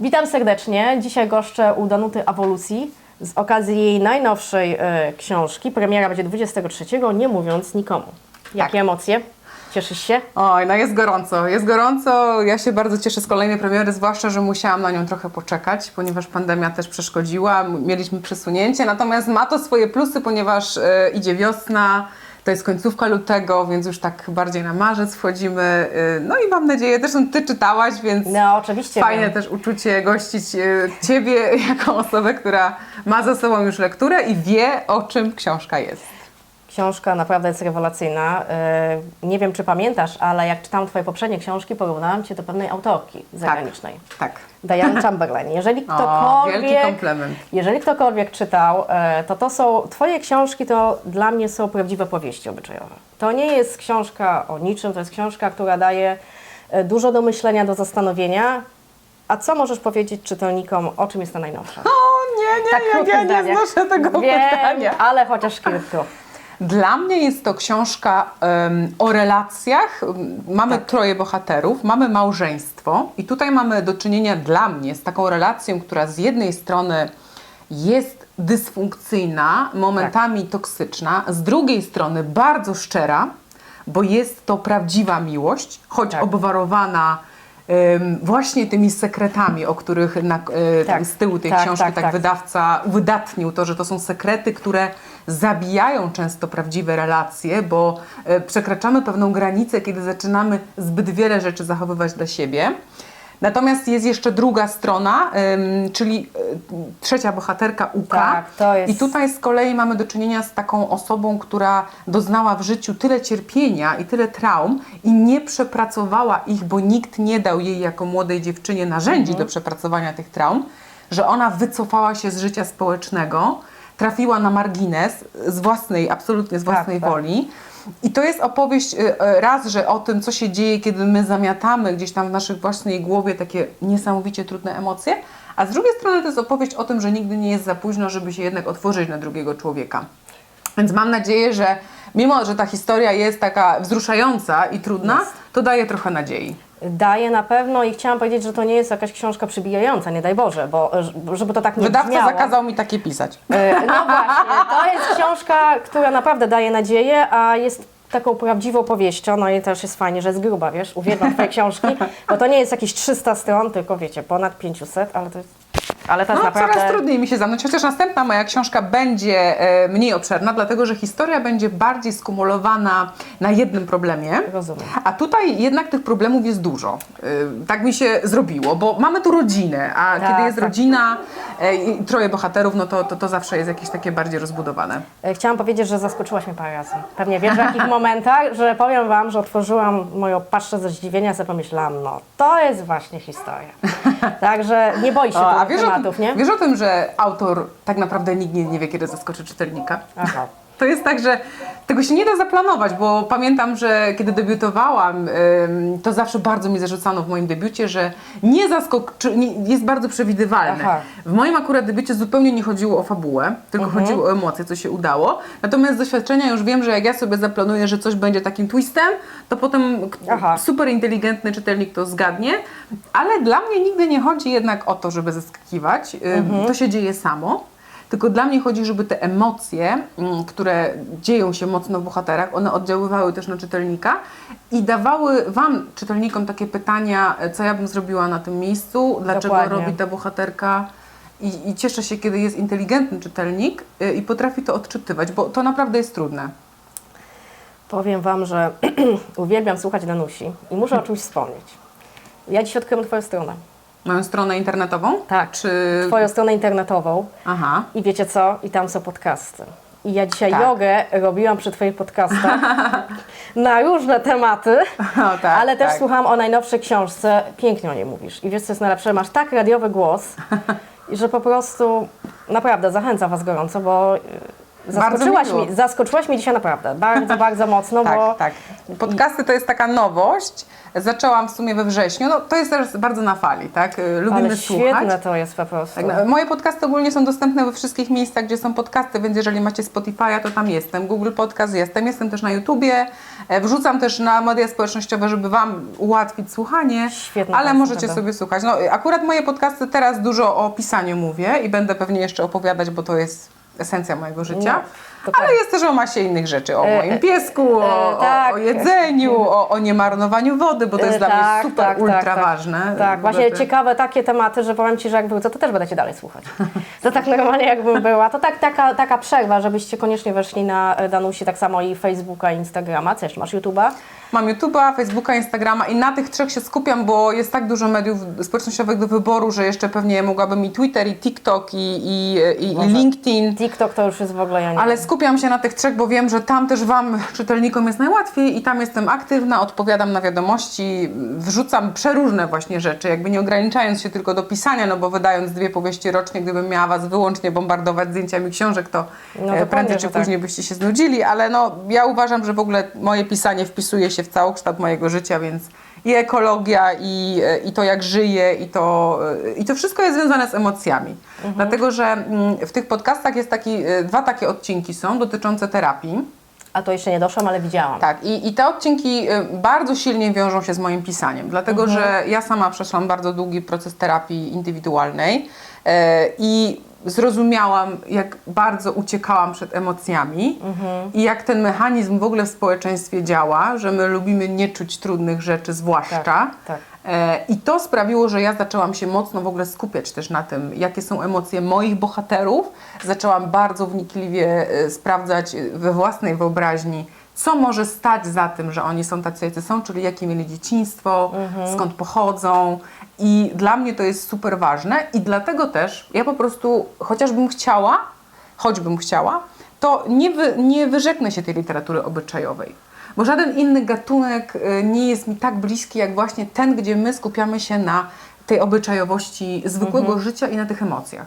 Witam serdecznie. Dzisiaj goszczę u Danuty Awolucji z okazji jej najnowszej e, książki. Premiera będzie 23, nie mówiąc nikomu. Jakie Tak. emocje? Cieszysz się? Oj, no jest gorąco, jest gorąco. Ja się bardzo cieszę z kolejnej premiery, zwłaszcza, że musiałam na nią trochę poczekać, ponieważ pandemia też przeszkodziła, m- mieliśmy przesunięcie, natomiast ma to swoje plusy, ponieważ e, idzie wiosna, to jest końcówka lutego, więc już tak bardziej na marzec wchodzimy. e, no i mam nadzieję, też Ty czytałaś, więc No, oczywiście. fajne wiem. też uczucie gościć e, Ciebie jako osobę, która ma za sobą już lekturę i wie, o czym książka jest. Książka naprawdę jest rewelacyjna. E, Nie wiem, czy pamiętasz, ale jak czytałam Twoje poprzednie książki, porównałam Cię do pewnej autorki zagranicznej. Tak. Diane Chamberlain. Jeżeli O, ktokolwiek, wielki komplement. jeżeli ktokolwiek czytał, e, to to są, Twoje książki to dla mnie są prawdziwe powieści obyczajowe. To nie jest książka o niczym, to jest książka, która daje e, dużo do myślenia, do zastanowienia. A co możesz powiedzieć czytelnikom, o czym jest ta najnowsza? O nie, nie, Tak ja nie zdanie. znoszę tego Wiem, pytania. ale chociaż kilku. Dla mnie jest to książka em, o relacjach. Mamy Tak. troje bohaterów, mamy małżeństwo i tutaj mamy do czynienia dla mnie z taką relacją, która z jednej strony jest dysfunkcyjna, momentami Tak. toksyczna, z drugiej strony bardzo szczera, bo jest to prawdziwa miłość, choć Tak. obwarowana właśnie tymi sekretami, o których na, tam Tak. z tyłu tej Tak, książki tak, tak, tak. wydawca uwydatnił to, że to są sekrety, które zabijają często prawdziwe relacje, bo e, przekraczamy pewną granicę, kiedy zaczynamy zbyt wiele rzeczy zachowywać dla siebie. Natomiast jest jeszcze druga strona, czyli e, trzecia bohaterka Uka. Tak, to jest- I tutaj z kolei mamy do czynienia z taką osobą, która doznała w życiu tyle cierpienia i tyle traum i nie przepracowała ich, bo nikt nie dał jej jako młodej dziewczynie narzędzi do przepracowania tych traum, że ona wycofała się z życia społecznego, trafiła na margines z własnej, absolutnie z Tak, własnej tak. woli. I to jest opowieść y, y, raz, że o tym, co się dzieje, kiedy my zamiatamy gdzieś tam w naszej własnej głowie takie niesamowicie trudne emocje, a z drugiej strony to jest opowieść o tym, że nigdy nie jest za późno, żeby się jednak otworzyć na drugiego człowieka. Więc mam nadzieję, że mimo, że ta historia jest taka wzruszająca i trudna, to daje trochę nadziei. Daje na pewno i chciałam powiedzieć, że to nie jest jakaś książka przybijająca, nie daj Boże, bo żeby to tak nie Wydawca brzmiało. zakazał mi takie pisać. E, No właśnie, to jest książka, która naprawdę daje nadzieję, a jest taką prawdziwą powieścią, no i też jest fajnie, że jest gruba, wiesz, uwielbiam Twoje książki, bo to nie jest jakieś 300 stron, tylko wiecie, ponad 500, ale to jest, ale to jest No, naprawdę... coraz trudniej mi się zamknąć, chociaż następna moja książka będzie e, mniej obszerna, dlatego że historia będzie bardziej skumulowana na jednym problemie. Rozumiem. A tutaj jednak tych problemów jest dużo. E, tak mi się zrobiło, bo mamy tu rodzinę, a Tak, kiedy jest tak. rodzina e, i troje bohaterów, no to, to, to zawsze jest jakieś takie bardziej rozbudowane. Chciałam powiedzieć, że zaskoczyłaś mnie parę razy. Pewnie wiesz w jakich momentach, że powiem Wam, że otworzyłam moją paszczę ze zdziwienia, sobie pomyślałam, no to jest właśnie historia. Także nie boi się O, a wiesz o, tematów, nie? wiesz o tym, że autor tak naprawdę nigdy nie wie, kiedy zaskoczy czytelnika? Aha. To jest tak, że tego się nie da zaplanować, bo pamiętam, że kiedy debiutowałam, to zawsze bardzo mi zarzucano w moim debiucie, że nie zaskoczy, jest bardzo przewidywalne. Aha. W moim akurat debiucie zupełnie nie chodziło o fabułę, tylko Mhm. chodziło o emocje, co się udało. Natomiast z doświadczenia już wiem, że jak ja sobie zaplanuję, że coś będzie takim twistem, to potem Aha. super inteligentny czytelnik to zgadnie, ale dla mnie nigdy nie chodzi jednak o to, żeby zaskakiwać. Mhm. To się dzieje samo. Tylko dla mnie chodzi, żeby te emocje, mm, które dzieją się mocno w bohaterach, one oddziaływały też na czytelnika i dawały Wam, czytelnikom, takie pytania, e, co ja bym zrobiła na tym miejscu, dlaczego Dokładnie. robi ta bohaterka. I, I cieszę się, kiedy jest inteligentny czytelnik y, i potrafi to odczytywać, bo to naprawdę jest trudne. Powiem Wam, że uwielbiam słuchać Danusi i muszę o czymś wspomnieć. Ja dziś odkryłam Twoją stronę. Moją stronę internetową? Tak. Czy... Twoją stronę internetową Aha. i wiecie co? I tam są podcasty. I ja dzisiaj Tak. jogę robiłam przy Twoich podcastach na różne tematy, O, tak, ale też tak. słuchałam o najnowszej książce. Pięknie o niej mówisz. I wiesz, co jest najlepsze? Masz tak radiowy głos, że po prostu naprawdę zachęcam Was gorąco, bo Zaskoczyłaś miło. mi, zaskoczyłaś mnie dzisiaj naprawdę. Bardzo, bardzo mocno, Tak, bo tak. Podcasty to jest taka nowość. Zaczęłam w sumie we wrześniu. No, to jest też bardzo na fali, tak? Y, Lubimy ale słuchać. świetne to jest po prostu. Tak, no, moje podcasty ogólnie są dostępne we wszystkich miejscach, gdzie są podcasty, więc jeżeli macie Spotify'a, to tam jestem. Google Podcast jestem, jestem też na YouTubie. E, Wrzucam też na media społecznościowe, żeby Wam ułatwić słuchanie, Świetne ale możecie prawda. sobie słuchać. No, akurat moje podcasty teraz dużo o pisaniu mówię i będę pewnie jeszcze opowiadać, bo to jest esencja mojego życia. No, dokładnie. ale jest też o masie innych rzeczy, o E, moim piesku, o, e, tak. o, o jedzeniu, o, o niemarnowaniu wody, bo to jest E, dla tak, mnie super, tak, ultra tak, tak. ważne. Tak, właśnie te- ciekawe takie tematy, że powiem Ci, że jak wrócę, to też będę Cię dalej słuchać. To tak normalnie jakbym była. To tak, taka, taka przerwa, żebyście koniecznie weszli na e, Danusi, tak samo i Facebooka, i Instagrama. Co jeszcze masz? YouTube'a? Mam YouTube'a, Facebooka, Instagrama i na tych trzech się skupiam, bo jest tak dużo mediów społecznościowych do wyboru, że jeszcze pewnie mogłabym i Twitter, i TikTok, i, i, i, i. LinkedIn. TikTok to już jest w ogóle ja nie Ale skupiam się na tych trzech, bo wiem, że tam też Wam, czytelnikom, jest najłatwiej i tam jestem aktywna, odpowiadam na wiadomości, wrzucam przeróżne właśnie rzeczy, jakby nie ograniczając się tylko do pisania, no bo wydając dwie powieści rocznie, gdybym miała Was wyłącznie bombardować zdjęciami książek, to, No e, prędzej czy że tak. później byście się znudzili, ale no ja uważam, że w ogóle moje pisanie wpisuje się w całokształt mojego życia, więc i ekologia, i, e, i to jak żyję, i to, e, i to wszystko jest związane z emocjami. Mhm. Dlatego, że mm, w tych podcastach jest taki, e, dwa takie odcinki są dotyczące terapii. A to jeszcze nie doszłam, ale widziałam. Tak, i, i te odcinki bardzo silnie wiążą się z moim pisaniem, dlatego Mhm. że ja sama przeszłam bardzo długi proces terapii indywidualnej i zrozumiałam, jak bardzo uciekałam przed emocjami Mhm. i jak ten mechanizm w ogóle w społeczeństwie działa, że my lubimy nie czuć trudnych rzeczy, zwłaszcza. Tak, tak. E, I to sprawiło, że ja zaczęłam się mocno w ogóle skupiać też na tym, jakie są emocje moich bohaterów. Zaczęłam bardzo wnikliwie e, sprawdzać e, we własnej wyobraźni, co może stać za tym, że oni są tacy, jacy są, czyli jakie mieli dzieciństwo, skąd pochodzą. I dla mnie to jest super ważne i dlatego też ja po prostu, chociażbym chciała, choćbym chciała, to nie, wy, nie wyrzeknę się tej literatury obyczajowej. Bo żaden inny gatunek y, nie jest mi tak bliski, jak właśnie ten, gdzie my skupiamy się na tej obyczajowości zwykłego życia i na tych emocjach.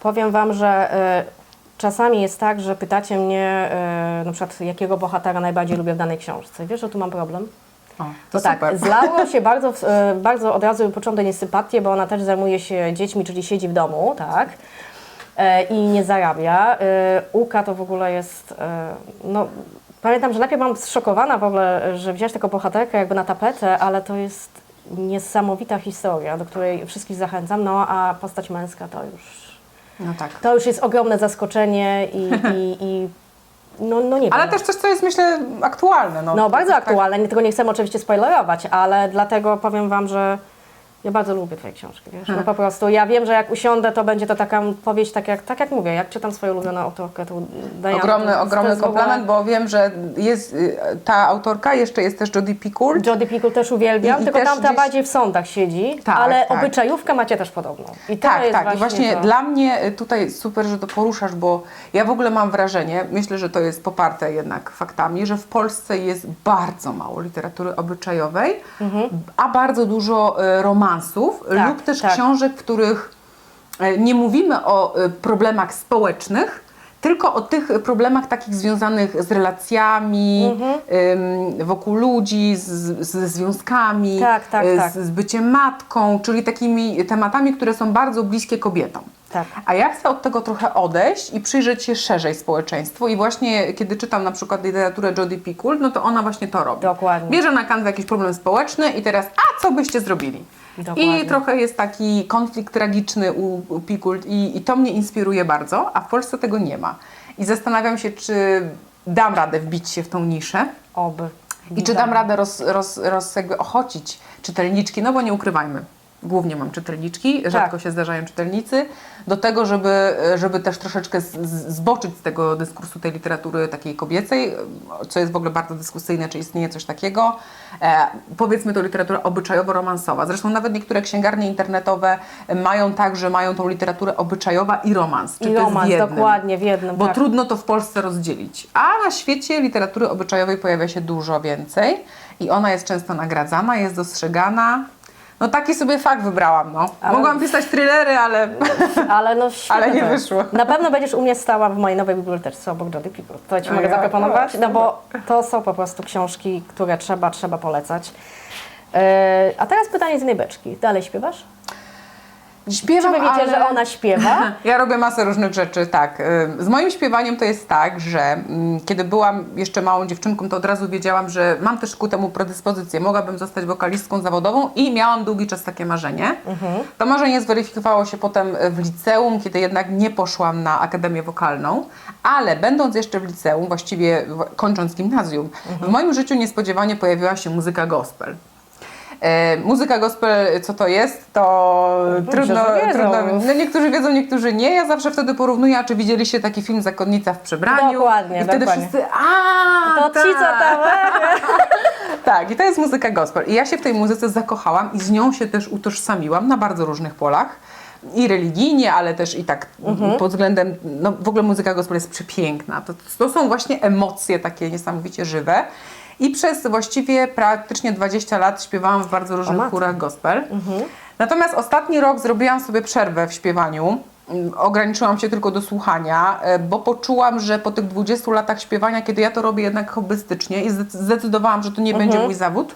Powiem Wam, że e, czasami jest tak, że pytacie mnie e, na przykład, jakiego bohatera najbardziej lubię w danej książce. Wiesz, że tu mam problem? O, To to tak, z Laurą się bardzo, e, bardzo od razu poczułam do niej sympatię, bo ona też zajmuje się dziećmi, czyli siedzi w domu, tak? E, I nie zarabia. Uka to w ogóle jest, no pamiętam, że najpierw byłam zszokowana w ogóle, że wziąłeś taką bohaterkę jakby na tapetę, ale to jest niesamowita historia, do której wszystkich zachęcam, no a postać męska to już, No tak. to już jest ogromne zaskoczenie i, i, i no, no nie wiem. Ale też coś, co jest myślę aktualne. No, No bardzo Tak- aktualne, nie- tego nie chcemy oczywiście spoilerować, ale dlatego powiem Wam, że ja bardzo lubię Twoje książki, wiesz, no po prostu ja wiem, że jak usiądę, to będzie to taka powieść, tak jak, tak jak mówię, jak czytam swoją ulubioną autorkę, to Diana, Ogromny, to, ogromny w ogóle- komplement, bo wiem, że jest y, ta autorka, jeszcze jest też Jodie Picoult. Jodie Picoult też uwielbiam, I- i tylko też tamta gdzieś- bardziej w sądach siedzi, Tak, ale tak. obyczajówkę macie też podobną. I Tak, jest tak. I właśnie to. dla mnie y, tutaj super, że to poruszasz, bo ja w ogóle mam wrażenie, myślę, że to jest poparte jednak faktami, że w Polsce jest bardzo mało literatury obyczajowej, a bardzo dużo y, romansów Tak, lub też tak. książek, w których y, nie mówimy o y, problemach społecznych, tylko o tych problemach takich związanych z relacjami, Mhm. ym, wokół ludzi, z, ze związkami, Tak, tak, y, tak. z, z byciem matką, czyli takimi tematami, które są bardzo bliskie kobietom. Tak. A ja chcę od tego trochę odejść i przyjrzeć się szerzej społeczeństwu i właśnie kiedy czytam na przykład literaturę Jodie Picoult, no to ona właśnie to robi. Dokładnie. Bierze na kanwę jakiś problem społeczny i teraz, a co byście zrobili? Dokładnie. I trochę jest taki konflikt tragiczny u, Picoult i, i to mnie inspiruje bardzo, a w Polsce tego nie ma. I zastanawiam się, czy dam radę wbić się w tą niszę Oby. i czy dam radę roz, roz, roz, jakby ochocić czytelniczki, no bo nie ukrywajmy, głównie mam czytelniczki, rzadko Tak. się zdarzają czytelnicy, do tego, żeby, żeby też troszeczkę zboczyć z tego dyskursu tej literatury takiej kobiecej, co jest w ogóle bardzo dyskusyjne, czy istnieje coś takiego. E, powiedzmy to literatura obyczajowo-romansowa. Zresztą nawet niektóre księgarnie internetowe mają tak, że mają tą literaturę obyczajowa i romans. Czy I to jest w romans, jednym? dokładnie, w jednym. Bo tak. trudno to w Polsce rozdzielić. A na świecie literatury obyczajowej pojawia się dużo więcej i ona jest często nagradzana, jest dostrzegana. No taki sobie fakt wybrałam, no. Ale- Mogłam pisać thrillery, ale... Ale no świetne Ale nie wyszło. Na pewno będziesz u mnie stała w mojej nowej bibliotece obok Jody Pickle. To Ci A mogę ja- zaproponować, o, no bo to są po prostu książki, które trzeba, trzeba polecać. E, a teraz pytanie z jednej beczki. Dalej śpiewasz? Czy Śpiewam, wy wiecie, ale... że ona śpiewa? Ja robię masę różnych rzeczy, tak. Z moim śpiewaniem to jest tak, że kiedy byłam jeszcze małą dziewczynką, to od razu wiedziałam, że mam też ku temu predyspozycję. Mogłabym zostać wokalistką zawodową i miałam długi czas takie marzenie. To marzenie zweryfikowało się potem w liceum, kiedy jednak nie poszłam na akademię wokalną, ale będąc jeszcze w liceum, właściwie kończąc gimnazjum, w moim życiu niespodziewanie pojawiła się muzyka gospel. E, muzyka gospel, co to jest, to trudno, trudno. No niektórzy wiedzą, niektórzy nie. Ja zawsze wtedy porównuję, a czy widzieliście taki film Zakonnica w przebraniu? Dokładnie, I wtedy dokładnie. wszyscy, a To ci, co tam... Tak, i to jest muzyka gospel. I ja się w tej muzyce zakochałam i z nią się też utożsamiłam na bardzo różnych polach. I religijnie, ale też i tak Mhm. pod względem, no w ogóle muzyka gospel jest przepiękna. To, to są właśnie emocje takie niesamowicie żywe. I przez właściwie praktycznie 20 lat śpiewałam w bardzo różnych chórach gospel. Natomiast ostatni rok zrobiłam sobie przerwę w śpiewaniu. Mm, Ograniczyłam się tylko do słuchania, e, bo poczułam, że po tych 20 latach śpiewania, kiedy ja to robię jednak hobbystycznie i zdecy- zdecydowałam, że to nie będzie mój zawód,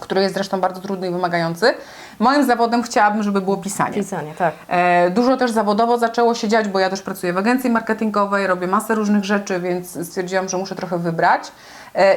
który jest zresztą bardzo trudny i wymagający, moim zawodem chciałabym, żeby było pisanie. Pisanie, tak. E, Dużo też zawodowo zaczęło się dziać, bo ja też pracuję w agencji marketingowej, robię masę różnych rzeczy, więc stwierdziłam, że muszę trochę wybrać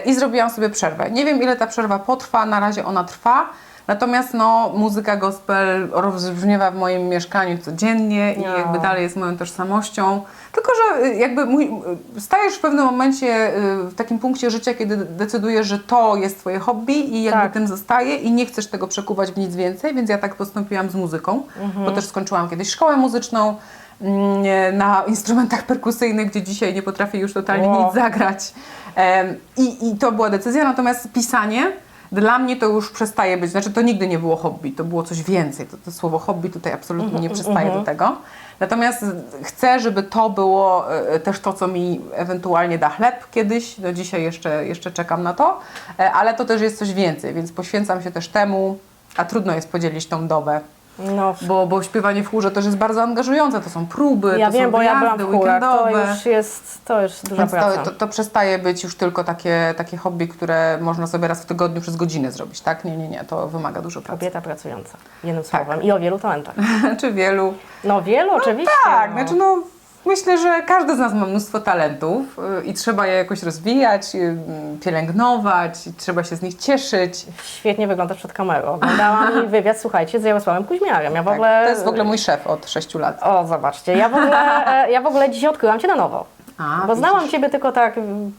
i zrobiłam sobie przerwę. Nie wiem, ile ta przerwa potrwa, na razie ona trwa. Natomiast no, muzyka gospel rozbrzmiewa w moim mieszkaniu codziennie i No. jakby dalej jest moją tożsamością. Tylko, że y, jakby mój, y, stajesz w pewnym momencie y, w takim punkcie życia, kiedy decydujesz, że to jest twoje hobby i jakby Tak. tym zostaje i nie chcesz tego przekuwać w nic więcej, więc ja tak postąpiłam z muzyką, bo też skończyłam kiedyś szkołę muzyczną na instrumentach perkusyjnych, gdzie dzisiaj nie potrafię już totalnie Wow. nic zagrać. I, I to była decyzja, natomiast pisanie dla mnie to już przestaje być, znaczy to nigdy nie było hobby, to było coś więcej. To, to słowo hobby tutaj absolutnie nie przystaje do tego. Natomiast chcę, żeby to było e, też to, co mi ewentualnie da chleb kiedyś. No dzisiaj jeszcze, jeszcze czekam na to, e, ale to też jest coś więcej, więc poświęcam się też temu, a trudno jest podzielić tą dobę. No, Bo, bo śpiewanie w chórze też jest bardzo angażujące. To są próby, ja to wiem, są bo ja byłam wyjazdy w chórach, to weekendowe. już jest, to już duża Więc praca. to, to, to przestaje być już tylko takie, takie hobby, które można sobie raz w tygodniu przez godzinę zrobić, tak? Nie, nie, nie, to wymaga dużo pracy. Kobieta pracująca, jednym Tak. słowem. I o wielu talentach. Czy wielu? No wielu oczywiście. Tak, no. znaczy no, myślę, że każdy z nas ma mnóstwo talentów y, i trzeba je jakoś rozwijać, y, mm, pielęgnować, trzeba się z nich cieszyć. Świetnie wyglądasz przed kamerą. Oglądałam wywiad, słuchajcie, z Jarosławem Kuźmiarem. Ja w Tak, ogóle... To jest w ogóle mój szef od 6 lat. O, zobaczcie, ja w ogóle, e, ja w ogóle dzisiaj odkryłam Cię na nowo. A, Bo znałam widzisz. Ciebie tylko tak mm,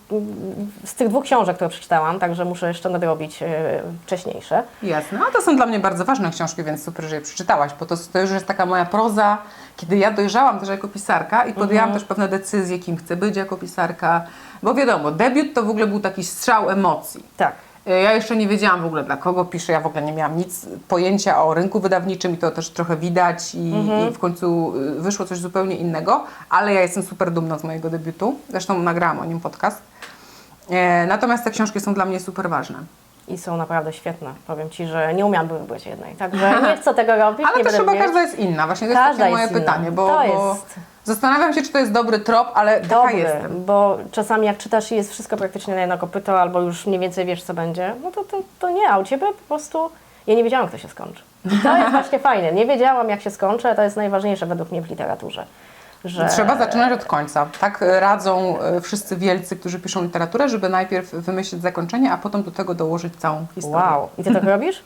z tych dwóch książek, które przeczytałam, także muszę jeszcze nadrobić e, wcześniejsze. Jasne, a to są dla mnie bardzo ważne książki, więc super, że je przeczytałaś, bo to, to już jest taka moja proza, kiedy ja dojrzałam też jako pisarka i podjęłam też pewne decyzje, kim chcę być jako pisarka, bo wiadomo, debiut to w ogóle był taki strzał emocji. Tak. Y, Ja jeszcze nie wiedziałam w ogóle dla kogo piszę, ja w ogóle nie miałam nic pojęcia o rynku wydawniczym i to też trochę widać i, i w końcu y, wyszło coś zupełnie innego, ale ja jestem super dumna z mojego debiutu, zresztą nagrałam o nim podcast. E, Natomiast te książki są dla mnie super ważne. I są naprawdę świetne. Powiem Ci, że nie umiałabym wybrać jednej. Także nie chcę tego robić. Ale też chyba każda jest inna. Właśnie to jest Każda takie moje jest pytanie, bo, To bo jest- zastanawiam się, czy to jest dobry trop, ale taka Dobry, jestem. bo czasami jak czytasz i jest wszystko praktycznie na jedno kopyto, albo już mniej więcej wiesz, co będzie, no to, to, to nie, a u Ciebie po prostu... Ja nie wiedziałam, jak to się skończy. To jest właśnie fajne. Nie wiedziałam, jak się skończy, a to jest najważniejsze według mnie w literaturze. Że... Trzeba zaczynać od końca. Tak radzą e, wszyscy wielcy, którzy piszą literaturę, żeby najpierw wymyślić zakończenie, a potem do tego dołożyć całą historię. Wow. I Ty tak robisz?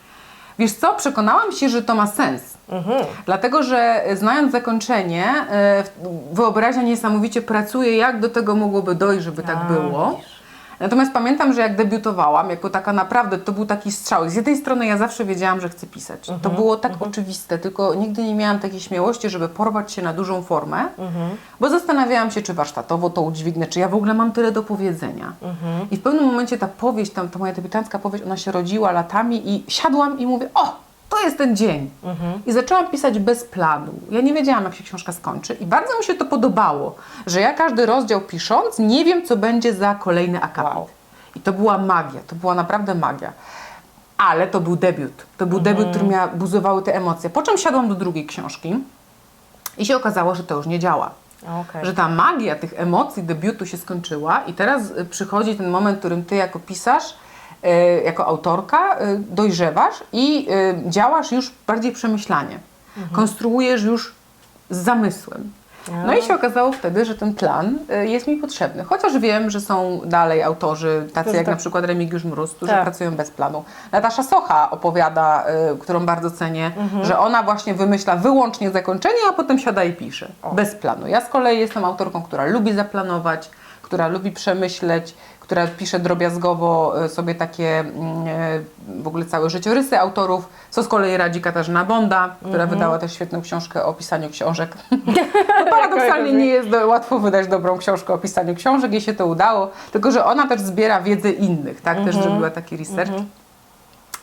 Wiesz co, przekonałam się, że to ma sens. Mhm. Dlatego, że znając zakończenie, e, wyobraźnia niesamowicie pracuje, jak do tego mogłoby dojść, żeby tak A, było. widzisz. Natomiast pamiętam, że jak debiutowałam, jako taka naprawdę, to był taki strzał. Z jednej strony ja zawsze wiedziałam, że chcę pisać. To Mhm. było tak oczywiste, tylko nigdy nie miałam takiej śmiałości, żeby porwać się na dużą formę, Mhm. bo zastanawiałam się, czy warsztatowo to udźwignę, czy ja w ogóle mam tyle do powiedzenia. Mhm. I w pewnym momencie ta powieść, tam, ta moja debiutancka powieść, ona się rodziła latami i siadłam i mówię, o, to jest ten dzień. Mhm. I zaczęłam pisać bez planu. Ja nie wiedziałam, jak się książka skończy i bardzo mi się to podobało, że ja każdy rozdział pisząc nie wiem, co będzie za kolejny akapit. Wow. I to była magia, to była naprawdę magia. ale to był debiut. To był debiut, który miał, buzowały te emocje. Po czym siadłam do drugiej książki i się okazało, że to już nie działa. Okej. Że ta magia tych emocji debiutu się skończyła i teraz y, przychodzi ten moment, w którym ty jako pisarz, jako autorka y, dojrzewasz i y, działasz już bardziej przemyślanie. Konstruujesz już z zamysłem. No i się okazało wtedy, że ten plan jest mi potrzebny. Chociaż wiem, że są dalej autorzy, tacy jak na przykład Remigiusz Mróz, którzy Tak. pracują bez planu. Natasza Socha opowiada, którą bardzo cenię, że ona właśnie wymyśla wyłącznie zakończenie, a potem siada i pisze. Bez planu. Ja z kolei jestem autorką, która lubi zaplanować, która lubi przemyśleć, która pisze drobiazgowo y, sobie takie mm, y, w ogóle całe życiorysy autorów, co z kolei radzi Katarzyna Bonda, która wydała też świetną książkę o pisaniu książek. To paradoksalnie nie jest łatwo wydać dobrą książkę o pisaniu książek, jej się to udało, tylko że ona też zbiera wiedzę innych, tak? Też zrobiła taki research.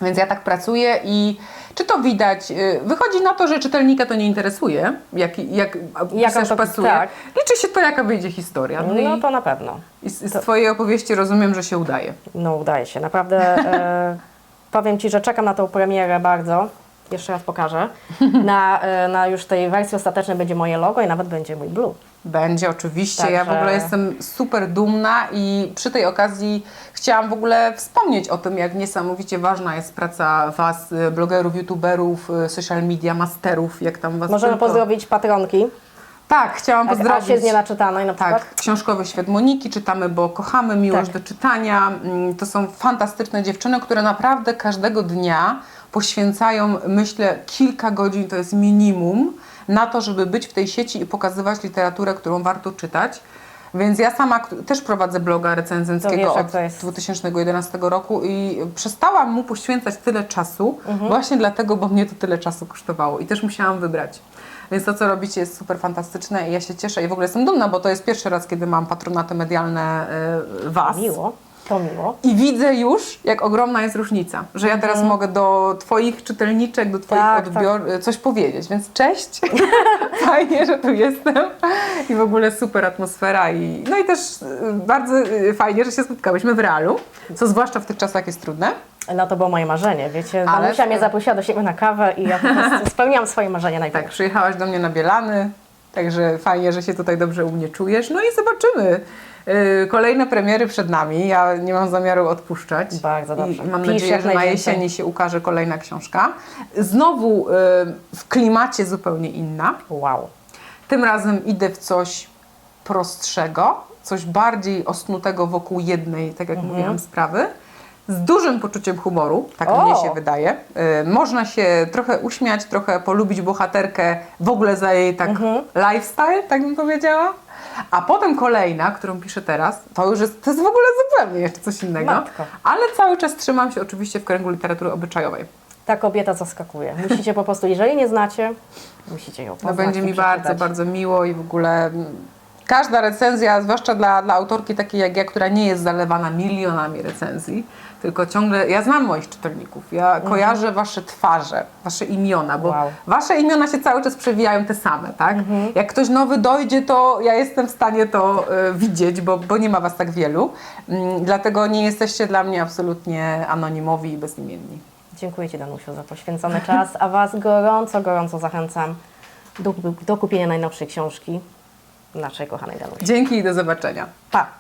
Więc ja tak pracuję i czy to widać? y, Wychodzi na to, że czytelnika to nie interesuje, jak, jak pisarz to- pasuje. tak. Liczy się to, jaka wyjdzie historia. No, No to na pewno. i z, z Twojej opowieści rozumiem, że się udaje. No udaje się. Naprawdę e, powiem Ci, że czekam na tą premierę bardzo. Jeszcze raz pokażę. Na, e, na już tej wersji ostatecznej będzie moje logo i nawet będzie mój blue. Będzie oczywiście. Ja w Także- ogóle jestem super dumna i przy tej okazji chciałam w ogóle wspomnieć o tym, jak niesamowicie ważna jest praca Was, y, blogerów, youtuberów, y, social media masterów, jak tam Was Możemy tylko... pozdrowić patronki. Tak, chciałam Tak, pozdrowić. Asię z Nienaczytanej na przykład. Tak, książkowy świat Moniki czytamy, bo kochamy miłość Tak. do czytania. Mm, To są fantastyczne dziewczyny, które naprawdę każdego dnia poświęcają, myślę, kilka godzin, to jest minimum, na to, żeby być w tej sieci i pokazywać literaturę, którą warto czytać. Więc ja sama też prowadzę bloga recenzenckiego od to jest. 2011 roku i przestałam mu poświęcać tyle czasu Mhm. właśnie dlatego, bo mnie to tyle czasu kosztowało i też musiałam wybrać. Więc to, co robicie jest super fantastyczne i ja się cieszę i w ogóle jestem dumna, bo to jest pierwszy raz, kiedy mam patronaty medialne y, Was. Miło, to miło. I widzę już, jak ogromna jest różnica, że ja teraz mogę do Twoich czytelniczek, do Twoich Mhm. Tak, odbior coś powiedzieć. Więc cześć, fajnie, że tu jestem i w ogóle super atmosfera. I, no i też y, bardzo y, fajnie, że się spotkałyśmy w realu, co zwłaszcza w tych czasach jest trudne. No to było moje marzenie, wiecie. Ale- mnie zaprosiła do siebie na kawę i ja po prostu spełniłam swoje marzenie Tak, najpierw. przyjechałaś do mnie na Bielany, także fajnie, że się tutaj dobrze u mnie czujesz. No i zobaczymy. Yy, Kolejne premiery przed nami. Ja nie mam zamiaru odpuszczać. Bardzo dobrze. I mam Pisz nadzieję, że na jesieni się ukaże kolejna książka. Znowu yy, w klimacie zupełnie inna. Wow. Tym razem idę w coś prostszego, coś bardziej osnutego wokół jednej, tak jak mówiłam, sprawy. Z dużym poczuciem humoru, tak O! mnie się wydaje. Y, można się trochę uśmiać, trochę polubić bohaterkę w ogóle za jej tak lifestyle, tak bym powiedziała. A potem kolejna, którą piszę teraz, to już jest, to jest w ogóle zupełnie jeszcze coś innego. Matko. Ale cały czas trzymam się oczywiście w kręgu literatury obyczajowej. Ta kobieta zaskakuje. Musicie po prostu, jeżeli nie znacie, musicie ją No poznać będzie i mi bardzo, bardzo miło i w ogóle mm, każda recenzja, zwłaszcza dla, dla autorki takiej jak ja, która nie jest zalewana milionami recenzji, tylko ciągle, ja znam moich czytelników, ja kojarzę wasze twarze, wasze imiona, bo Mhm. Wow. wasze imiona się cały czas przewijają te same, tak? Mhm. Jak ktoś nowy dojdzie, to ja jestem w stanie to y, widzieć, bo, bo nie ma was tak wielu, Mm, dlatego nie jesteście dla mnie absolutnie anonimowi i bezimienni. Dziękuję Ci, Danusiu, za poświęcony czas, a Was gorąco, gorąco zachęcam do, do kupienia najnowszej książki naszej kochanej Danusi. Dzięki i do zobaczenia. Pa!